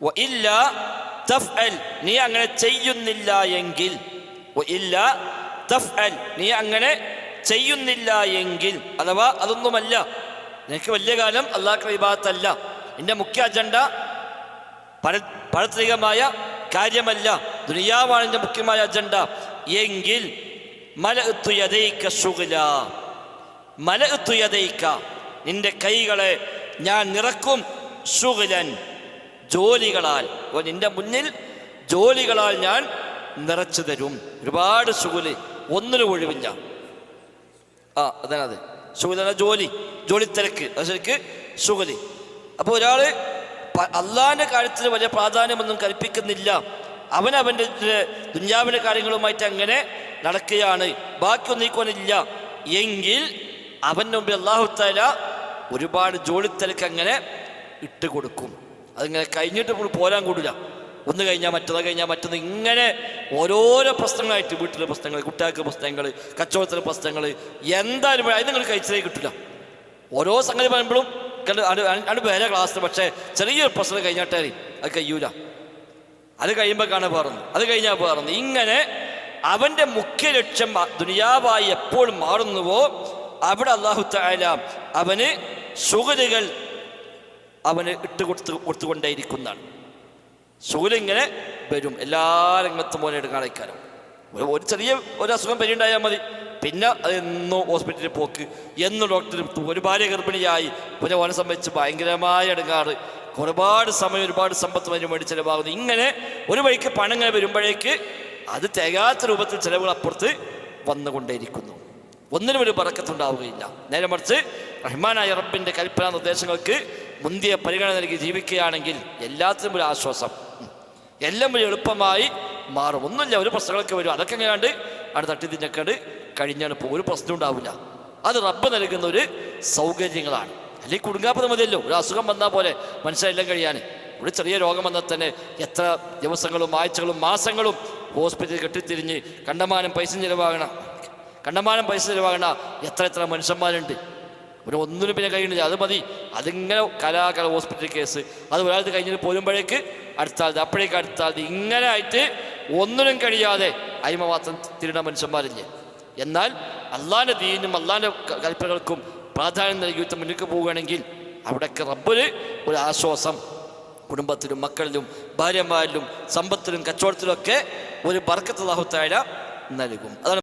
ഇല്ല നീ അങ്ങനെ ചെയ്യുന്നില്ല എങ്കിൽ ഇല്ല നീ അങ്ങനെ ചെയ്യുന്നില്ല എങ്കിൽ അഥവാ അതൊന്നുമല്ല നിനക്ക് വലിയ കാലം അള്ളാഹ് വിഭാഗത്തല്ല എന്റെ മുഖ്യ അജണ്ട പര പാരത്രികമായ കാര്യമല്ല. ദുനിയാവാണ് എന്റെ മുഖ്യമായ അജണ്ട. എങ്കിൽ മല മലത്തുയതൈക്ക നിന്റെ കൈകളെ ഞാൻ നിറക്കും ശുഗലൻ ജോലികളാൽ അപ്പോൾ നിന്റെ മുന്നിൽ ജോലികളാൽ ഞാൻ നിറച്ചു തരും. ഒരുപാട് സുഗുൽ ഒന്നിനും ഒഴിവില്ല. ആ അതാണ് അത്. സുഗല ജോലി ജോലി തിരക്ക്. ശരിക്ക് സുഗലി അപ്പോൾ ഒരാൾ അള്ളാഹിന്റെ കാര്യത്തിന് വലിയ പ്രാധാന്യമൊന്നും കൽപ്പിക്കുന്നില്ല. അവൻ അവന്റെ ദുഞ്ഞാവിന്റെ കാര്യങ്ങളുമായിട്ട് അങ്ങനെ നടക്കുകയാണ്. ബാക്കിയൊന്നും നീക്കുവാനില്ല എങ്കിൽ അവന്റെ മുമ്പിൽ അള്ളാഹു തല ഒരുപാട് ജോലി തിരക്ക് അങ്ങനെ ഇട്ട് കൊടുക്കും അതിങ്ങനെ കഴിഞ്ഞിട്ട് ഇപ്പോൾ പോരാൻ കൂടില്ല. ഒന്ന് കഴിഞ്ഞാൽ മറ്റത് കഴിഞ്ഞാൽ മറ്റത് ഇങ്ങനെ ഓരോരോ പ്രശ്നങ്ങളായിട്ട് വീട്ടിലെ പ്രശ്നങ്ങൾ കുട്ടികൾക്ക് പ്രശ്നങ്ങൾ കച്ചവടത്തിലെ പ്രശ്നങ്ങൾ എന്തായാലും അത് നിങ്ങൾ കഴിച്ചതേ കിട്ടില്ല. ഓരോ സംഗതി പറയുമ്പോഴും രണ്ട് വേറെ ക്ലാസ് പക്ഷേ ചെറിയൊരു പ്രശ്നം കഴിഞ്ഞാട്ടേ അത് കഴിയൂല. അത് കഴിയുമ്പോൾ കാണാൻ അത് കഴിഞ്ഞാൽ പറഞ്ഞു ഇങ്ങനെ അവന്റെ മുഖ്യ ലക്ഷ്യം ദുനിയാവായി എപ്പോഴും മാറുന്നുവോ അവിടെ അള്ളാഹു താല അവന് സുഗലുകൾ അവന് ഇട്ട് കൊടുത്ത് കൊടുത്തുകൊണ്ടേയിരിക്കുന്നതാണ്. സുഗൽ ഇങ്ങനെ വരും. എല്ലാ രംഗത്തും പോലെ എടുക്കാനേക്കാരം ഒരു ചെറിയ ഒരു അസുഖം പരിണ്ടായാൽ മതി. പിന്നെ അതെന്നോ ഹോസ്പിറ്റലിൽ പോക്ക്. എന്നും ഡോക്ടർ ഒരു ഭാര്യ ഗർഭിണിയായി പിന്നെ ഓനെ സംബന്ധിച്ച് ഭയങ്കരമായ എടുക്കാറ് ഒരുപാട് സമയം ഒരുപാട് സമ്പത്ത് അതിന് വേണ്ടി ചിലവാകുന്നു. ഇങ്ങനെ ഒരു വഴിക്ക് പണം ഇങ്ങനെ വരുമ്പോഴേക്ക് അത് തികയാത്ത രൂപത്തിൽ ചിലവുകൾ അപ്പുറത്ത് വന്നുകൊണ്ടേയിരിക്കുന്നു. ഒന്നിനും ഒരു പറക്കത്തുണ്ടാവുകയില്ല നേരെ മറിച്ച് റഹ്മാനായ റബ്ബിന്റെ കൽപ്പന നിർദ്ദേശങ്ങൾക്ക് മുന്തിയ പരിഗണന നൽകി ജീവിക്കുകയാണെങ്കിൽ എല്ലാത്തിനും ഒരു ആശ്വാസം. എല്ലാം ഒരു എളുപ്പമായി മാറും. ഒന്നുമില്ല ഒരു പ്രശ്നങ്ങളൊക്കെ വരും. അതൊക്കെ എങ്ങനെയാണ്ട്? അവിടെ തട്ടി തിന്നക്കണ്ട് കഴിഞ്ഞാൽ ഇപ്പോൾ ഒരു പ്രശ്നം ഉണ്ടാവില്ല. അത് റബ്ബ് നൽകുന്ന ഒരു സൗകര്യങ്ങളാണ്. അല്ലെങ്കിൽ കുടുങ്ങാപ്പത് മതിയല്ലോ. ഒരു അസുഖം വന്നാൽ പോലെ മനുഷ്യരെല്ലാം കഴിയാൻ. ഒരു ചെറിയ രോഗം വന്നാൽ തന്നെ എത്ര ദിവസങ്ങളും ആഴ്ചകളും മാസങ്ങളും ഹോസ്പിറ്റലിൽ കെട്ടിത്തിരിഞ്ഞ് കണ്ടമാനം പൈസ ചിലവാകണം. കണ്ടമാനം പൈസ ചിലവാകണ എത്ര എത്ര മനുഷ്യന്മാരുണ്ട്. ഒരു ഒന്നിനും പിന്നെ കഴിയുന്നില്ല. അത് മതി. അതിങ്ങനെ കലാകല ഹോസ്പിറ്റൽ കേസ് അത് ഒരാൾക്ക് കഴിഞ്ഞിട്ട് പോരുമ്പോഴേക്ക് അടുത്താൽ അപ്പോഴേക്ക് അടുത്താൽ ഇങ്ങനെ ആയിട്ട് ഒന്നിനും കഴിയാതെ അയിമവാസം മാത്രം തിരിട മനുഷ്യന്മാരില്ലേ? എന്നാൽ അള്ളാന്റെ ദീനും അള്ളാന്റെ കൽപ്പനകൾക്കും പ്രാധാന്യം നൽകിയിട്ട് മുന്നിലേക്ക് പോവുകയാണെങ്കിൽ അവിടെയൊക്കെ റബ്ബിന് ഒരു ആശ്വാസം. കുടുംബത്തിലും മക്കളിലും ഭാര്യമാരിലും സമ്പത്തിലും കച്ചവടത്തിലും ഒക്കെ ഒരു ബർക്കത്ത് ലാഹുത്തായ നൽകും. അതാണ്